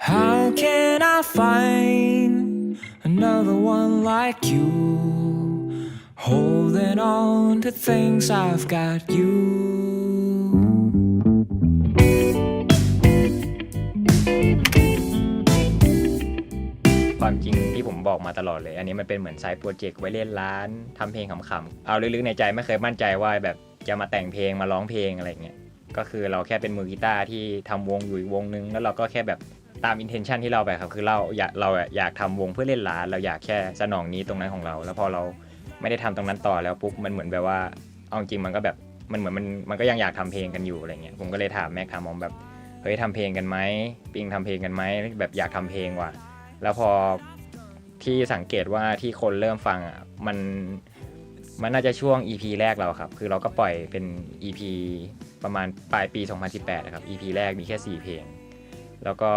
How can I find another one like you? Holding on to things I've got you. ความจริงที่ผมบอกมาตลอดเลย อันนี้มันเป็นเหมือนไซต์โปรเจกต์ไว้เล่นร้านทำเพลงขำๆเอาลึกๆในใจไม่เคยมั่นใจว่าแบบจะมาแต่งเพลงมาร้องเพลงอะไรเงี้ยก็คือเราแค่เป็นมือกีตาร์ที่ทำวงอยู่อีกวงนึง แล้วเราก็แค่แบบ ตามอินเทนชันที่เราไปครับคือเราอยากเราอยากทำวงเพื่อเล่นร้าน เราอยากแค่สนองนี้ตรงนั้นของเรา แล้วพอเราไม่ได้ทำตรงนั้นต่อแล้วปุ๊บมันเหมือนแบบว่าเอาจริงมันก็แบบมันเหมือนมันมันก็ยังอยากทำเพลงกันอยู่อะไรเงี้ยผมก็เลยถามแม็กถามมอมแบบเฮ้ยทำเพลงกันไหมปิงทำเพลงกันไหมแบบอยากทำเพลงว่ะ แล้วพอที่สังเกตว่าที่คนเริ่มฟังอะมันมันน่าจะช่วง EP แรกเราครับ คือเราก็ปล่อยเป็น EP ประมาณปลายปี 2018นะครับ EP แรกมีแค่ 4 เพลง แล้วก็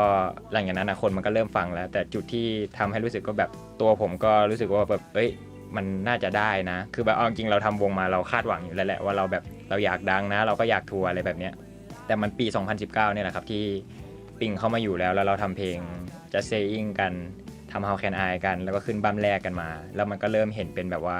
หลังจากนั้นนะคนมันก็เริ่มฟังแล้ว แต่จุดที่ทำให้รู้สึกก็แบบตัวผมก็รู้สึกว่าแบบเอ้ยมันน่าจะได้นะ คือแบบเอาจริงเราทำวงมาเราคาดหวังอยู่แล้วแหละว่าเราแบบเราอยากดังนะ เราก็อยากทัวร์อะไรแบบเนี้ยแต่มันปี 2019เนี่ยแหละครับที่ปิงเข้ามาอยู่แล้วแล้วเราทำเพลง just saying กันทำ how can I กัน แล้วก็ขึ้นบัมแรกกันมา แล้วมันก็เริ่มเห็นเป็นแบบว่า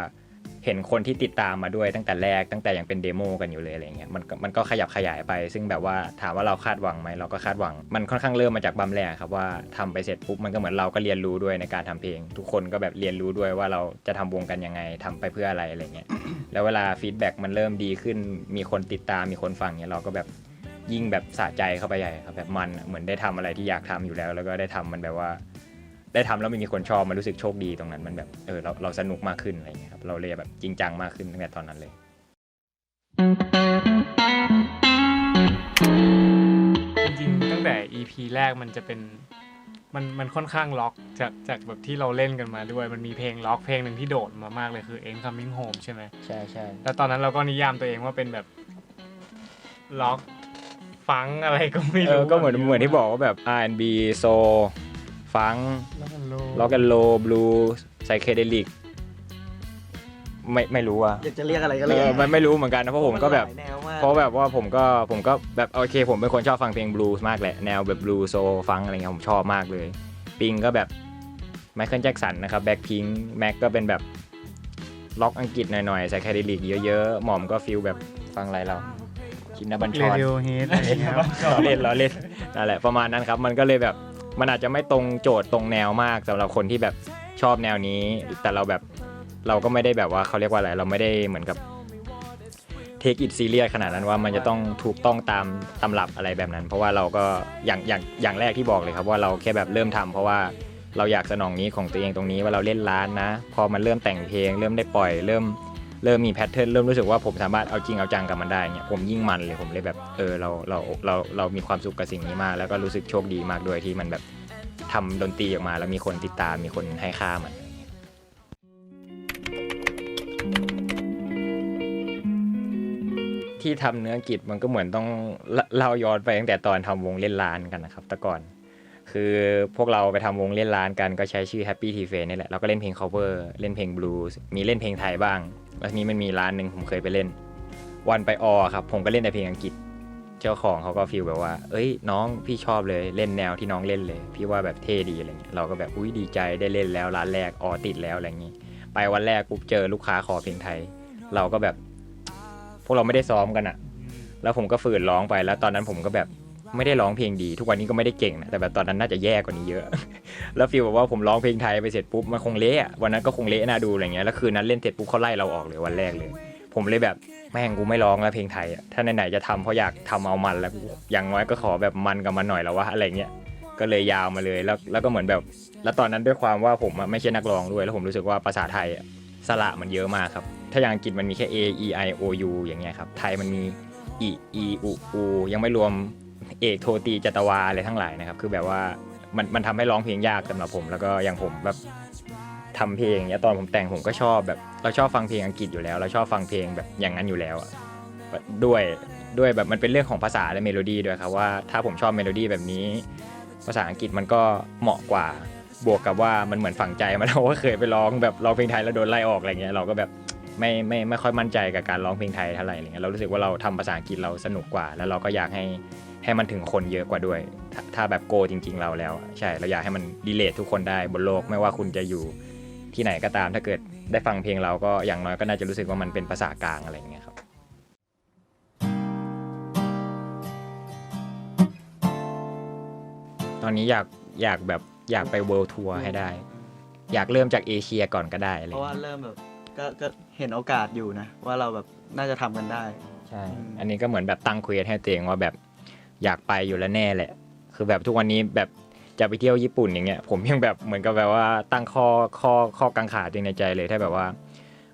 เห็นคนที่ติดตามมาด้วยตั้งแต่แรกตั้งแต่ยังเป็นเดโมกันอยู่เลยอะไรเงี้ยมันมันก็ขยับขยายไป ซึ่งแบบว่าถามว่าเราคาดหวังไหมเราก็คาดหวัง มันค่อนข้างเริ่มมาจากบัมแรกครับว่าทำไปเสร็จปุ๊บมันก็เหมือนเราก็เรียนรู้ด้วยในการทำเพลง ทุกคนก็แบบเรียนรู้ด้วยว่าเราจะทำวงกันยังไงทำไปเพื่ออะไรอะไรเงี้ยแล้วเวลาฟีดแบ็กมันเริ่มดีขึ้น มีคนติดตามมีคนฟังเนี่ยเราก็แบบยิ่งแบบสะใจเข้าไปใหญ่ครับแบบมันเหมือนได้ทำอะไรที่อยากทำอยู่แล้ว แล้วก็ได้ทำมันแบบว่า ได้ทำแล้วมันมีคนชอบมันรู้สึกโชคดีตรงนั้นมันแบบเออเราเราสนุกมากขึ้นอะไรเงี้ยครับเราเลยแบบจริงจังมากขึ้นตั้งแต่ตอนนั้นเลย จริงๆตั้งแต่ EP แรกมันจะเป็นมันมันค่อนข้างล็อกจากจากแบบที่เราเล่นกันมาด้วย มันมีเพลงล็อกเพลงหนึ่งที่โดดมามากเลยคือ Ain't Coming Home ใช่ไหมใช่ใช่แล้วตอนนั้นเราก็นิยามตัวเองว่าเป็นแบบล็อกฟังอะไรก็ไม่เอรู้อก็เหมือนเหมือนที่บอกว่าแบบ R&B โซ ฟังแล้วมันโลล็อกแอนโลบลูไซเคเดลิกไม่ไม่รู้อะอยากจะเรียกอะไรก็เอเรียกอมันไม่รู้เหมือนกันนะเพราะผมก็แบบนหลายแนวมากเพราะแบบว่าผมก็ผมก็แบบโอเค ผมเป็นคนชอบฟังเพลงบลูส์มากแหละแนวแบบบลูโซฟังอะไรเงี้ยผมชอบมากเลย ปิงก็แบบไมเคิลแจ็คสันนะครับแบ็คพิงแม็กก็เป็นแบบล็อกอังกฤษหน่อยๆใส่แคดิลิกเยอะๆ หม่อมก็ฟิลแบบฟังอะไรเราชินนาบัญชเรรดิโอเฮดอะไรเงี้ยล้อเล่นล้อเล่นนั่นแหละประมาณนั้นครับ มันก็เลยแบบ มันอาจจะไม่ตรงโจทย์ตรงแนวมากสำหรับคนที่แบบชอบแนวนี้ แต่เราแบบเราก็ไม่ได้แบบว่าเขาเรียกว่าอะไรเราไม่ได้เหมือนกับเทคอิ s ซีเรียสขนาดนั้นว่ามันจะต้องถูกต้องตามตำรับอะไรแบบนั้น เพราะว่าเราก็อย่างอย่างอย่างแรกที่บอกเลยครับว่าเราแค่แบบเริ่มทำเพราะว่าเราอยากสนองนี้ของตัวเองตรงนี้ว่าเราเล่นร้านนะ พอมันเริ่มแต่งเพลง เริ่มได้ปล่อยเริ่ม เริ่มมีแพทเทิร์นเริ่มรู้สึกว่าผมสามารถเอาจริงเอาจังกับมันได้เนี่ยผมยิ่งมันเลยผมเลยแบบเออเราเราเราเรามีความสุขกับสิ่งนี้มาก แล้วก็รู้สึกโชคดีมากด้วยที่มันแบบทำดนตรีออกมา แล้วมีคนติดตามมีคนให้ค่ามันที่ทำเนื้อกิจมันก็เหมือนต้องเล่าย้อนไปตั้งแต่ตอนทำวงเล่นร้านกันนะครับแต่ก่อน คือพวกเราไปทำวงเล่นร้านกันก็ใช้ชื่อ Happy T f a c e นี่แหละเราก็เล่นเพลง cover เล่นเพลง blues มีเล่นเพลงไทยบ้าง แล้วทีนี้มันมีร้านหนึ่งผมเคยไปเล่น วันไปออครับผมก็เล่นแต่เพลงอังกฤษ เจ้าของเขาก็ฟีลแบบว่า เอ้ย น้องพี่ชอบเลยเล่นแนวที่น้องเล่นเลย พี่ว่าแบบเท่ดีอะไรเงี้ยเราก็แบบอุ้ยดีใจได้เล่นแล้วร้านแรกออติดแล้วอะไรอย่างงี้ไปวันแรกปุ๊บเจอลูกค้าขอเพลงไทย เราก็แบบ พวกเราไม่ได้ซ้อมกันอะแล้วผมก็ฝืนร้องไปแล้วตอนนั้นผมก็แบบ ไม่ได้ร้องเพลงดี ทุกวันนี้ก็ไม่ได้เก่งนะแต่แบบตอนนั้นน่าจะแย่กว่านี้เยอะ แล้วฟีลแบบว่าผมร้องเพลงไทยไปเสร็จปุ๊บมันคงเละวันนั้นก็คงเละน่าดูอะไรเงี้ยแล้วคืนนั้นเล่นเสร็จปุ๊บเขาไล่เราออกเลยวันแรกเลย ผมเลยแบบแม่งกูไม่ร้องแล้วเพลงไทยถ้าไหนๆจะทำเพราะอยากทำเอามันแล้วอย่างน้อยก็ขอแบบมันกับมันหน่อยแล้ววะอะไรเงี้ยก็เลยยาวมาเลยแล้วแล้วก็เหมือนแบบ แล้วตอนนั้นด้วยความว่าผมไม่ใช่นักร้องด้วย แล้วผมรู้สึกว่าภาษาไทยอะสระมันเยอะมากครับ ถ้าอย่างอังกฤษมันมีแค่ A E I O U อย่างเงี้ยครับ ไทยมันมี E E U U ยังไม่รวม เอกโทตีจัตวาอะไรทั้งหลายนะครับ คือแบบว่ามันมันทำให้ร้องเพลงยากสำหรับผม แล้วก็อย่างผมแบบทำเพลงเนี้ยตอนผมแต่งผมก็ชอบแบบเราชอบฟังเพลงอังกฤษอยู่แล้ว เราชอบฟังเพลงแบบอย่างนั้นอยู่แล้วด้วยด้วยแบบมันเป็นเรื่องของภาษาและเมโลดี้ด้วยครับว่าถ้าผมชอบเมโลดี้แบบนี้ ภาษาอังกฤษมันก็เหมาะกว่าบวกกับว่ามันเหมือนฝังใจมาแล้วว่าเคยไปร้องแบบร้องเพลงไทยแล้วโดนไล่ออกอะไรเงี้ยเราก็แบบ ไม่ไม่ไม่ค่อยมั่นใจกับการร้องเพลงไทยเท่าไหร่อะไรเงี้ยเรารู้สึกว่าเราทำภาษาอังกฤษเราสนุกกว่า แล้วเราก็อยากให้ให้มันถึงคนเยอะกว่าด้วยถ้าถ้าแบบโกจริง ๆ เราแล้ว ใช่เราอยากให้มันดีเลททุกคนได้บนโลกไม่ว่าคุณจะอยู่ที่ไหนก็ตามถ้าเกิดได้ฟังเพลงเราก็อย่างน้อยก็น่าจะรู้สึกว่ามันเป็นภาษากลางอะไรเงี้ยครับตอนนี้อยากอยากแบบอยากไปเวิลด์ทัวร์ให้ได้ อยากเริ่มจากเอเชียก่อนก็ได้อะไรเพราะว่าเริ่มแบบ ก็ก็เห็นโอกาสอยู่นะ ว่าเราแบบน่าจะทำกันได้ ใช่ อืม อันนี้ก็เหมือนแบบตั้งเควสให้ตัวเองว่าแบบอยากไปอยู่แล้วแน่แหละ คือแบบทุกวันนี้แบบจะไปเที่ยวญี่ปุ่นอย่างเงี้ย ผมยังแบบเหมือนกับแบบว่าตั้งข้อข้อข้อกังขาตัวเองในใจเลยถ้าแบบว่า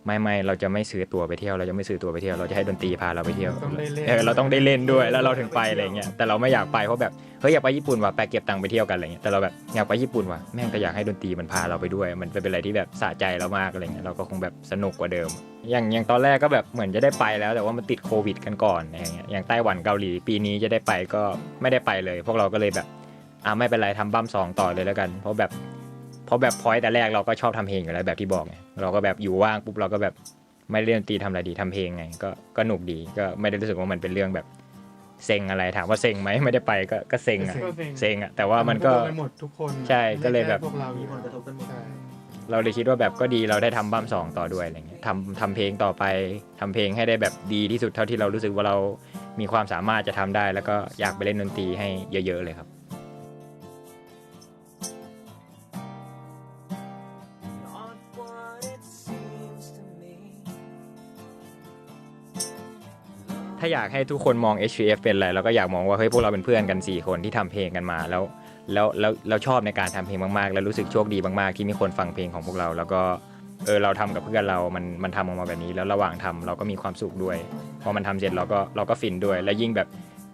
ไม่ไม่เราจะไม่ซื้อตั๋วไปเที่ยวเราจะไม่ซื้อตั๋วไปเที่ยวเราจะให้ดนตรีพาเราไปเที่ยวต้องได้เล่น เออเราต้องได้เล่นด้วยแล้วเราถึงไปอะไรเงี้ยแต่เราไม่อยากไปเพราะแบบเฮ้ยอยากไปญี่ปุ่นว่ะไปเก็บตังค์ไปเที่ยวกันอะไรเงี้ยแต่เราแบบอยากไปญี่ปุ่นว่ะแม่งก็อยากให้ดนตรีมันพาเราไปด้วย มันเป็นอะไรที่แบบสะใจเรามากอะไรเงี้ยเราก็คงแบบสนุกกว่าเดิม อย่างอย่างตอนแรกก็แบบเหมือนจะได้ไปแล้วแต่ว่ามันติดโควิดกันก่อนอะไรเงี้ยอย่างไต้หวันเกาหลีปีนี้จะได้ไปก็ไม่ได้ไปเลย พวกเราก็เลยแบบ อ่าไม่เป็นไรทำบั้มสองต่อเลยแล้วกัน เพราะแบบ เพราะแบบพอยแต่แรกเราก็ชอบทำเพลงอยู่แล้วแบบที่บอกไงเราก็แบบอยู่ว่างปุ๊บเราก็แบบไม่ได้เล่นดนตรีทำอะไรดีทำเพลงไง ก็ก็หนุกดีก็ไม่ได้รู้สึกว่ามันเป็นเรื่องแบบเซ็งอะไรถามว่าเซ็งไหมไม่ได้ไปก็ก็เซ็งอะก็เซ็งเซ็งอะแต่ว่ามันก็โดไปหมดทุกคนใช่ก็เลยแบบไม่ใช่พวกเรามีผลกระทบกันหมดใช่เราเลยคิดว่าแบบก็ดีเราได้ทำบั้มสองต่อด้วยอะไรเงี้ยทำทำเพลงต่อไปทำเพลงให้ได้แบบดีที่สุดเท่าที่เรารู้สึกว่าเรามีความสามารถจะทำได้ แล้วก็อยากไปเล่นดนตรีให้เยอะ ๆ เลยครับ ถ้าอยากให้ทุกคนมอง HVF เป็นอะไรเราก็อยากมองว่าเฮ้ยพวกเราเป็นเพื่อนกัน 4 คนที่ทำเพลงกันมาแล้วแล้วแล้วเราชอบในการทำเพลงมากๆ แล้วรู้สึกโชคดีมากๆ ที่มีคนฟังเพลงของพวกเรา แล้วก็เออเราทำกับเพื่อนเรา มันมันทำออกมาแบบนี้ แล้วระหว่างทำเราก็มีความสุขด้วย พอมันทำเสร็จเราก็เราก็ฟินด้วย และยิ่งแบบ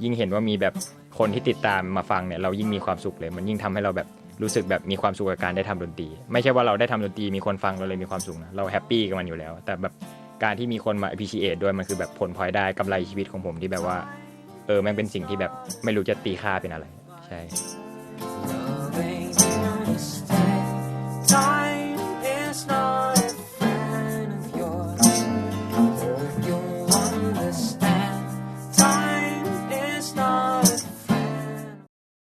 ยิ่งเห็นว่ามีแบบคนที่ติดตามมาฟังเนี่ยเรายิ่งมีความสุขเลย มันยิ่งทำให้เราแบบรู้สึกแบบมีความสุขกับการได้ทำดนตรี ไม่ใช่ว่าเราได้ทำดนตรีมีคนฟังเราเลยมีความสุขนะเราแฮปปี้กับมันอยู่แล้ว แต่แบบ การที่มีคนมา appreciate ด้วยมันคือแบบผลพลอยได้กำไรชีวิตของผมที่แบบว่า เออแม่งเป็นสิ่งที่แบบไม่รู้จะตีค่าเป็นอะไร ใช่